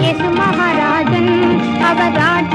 இயேசு மகாராஜன் அவராஜ்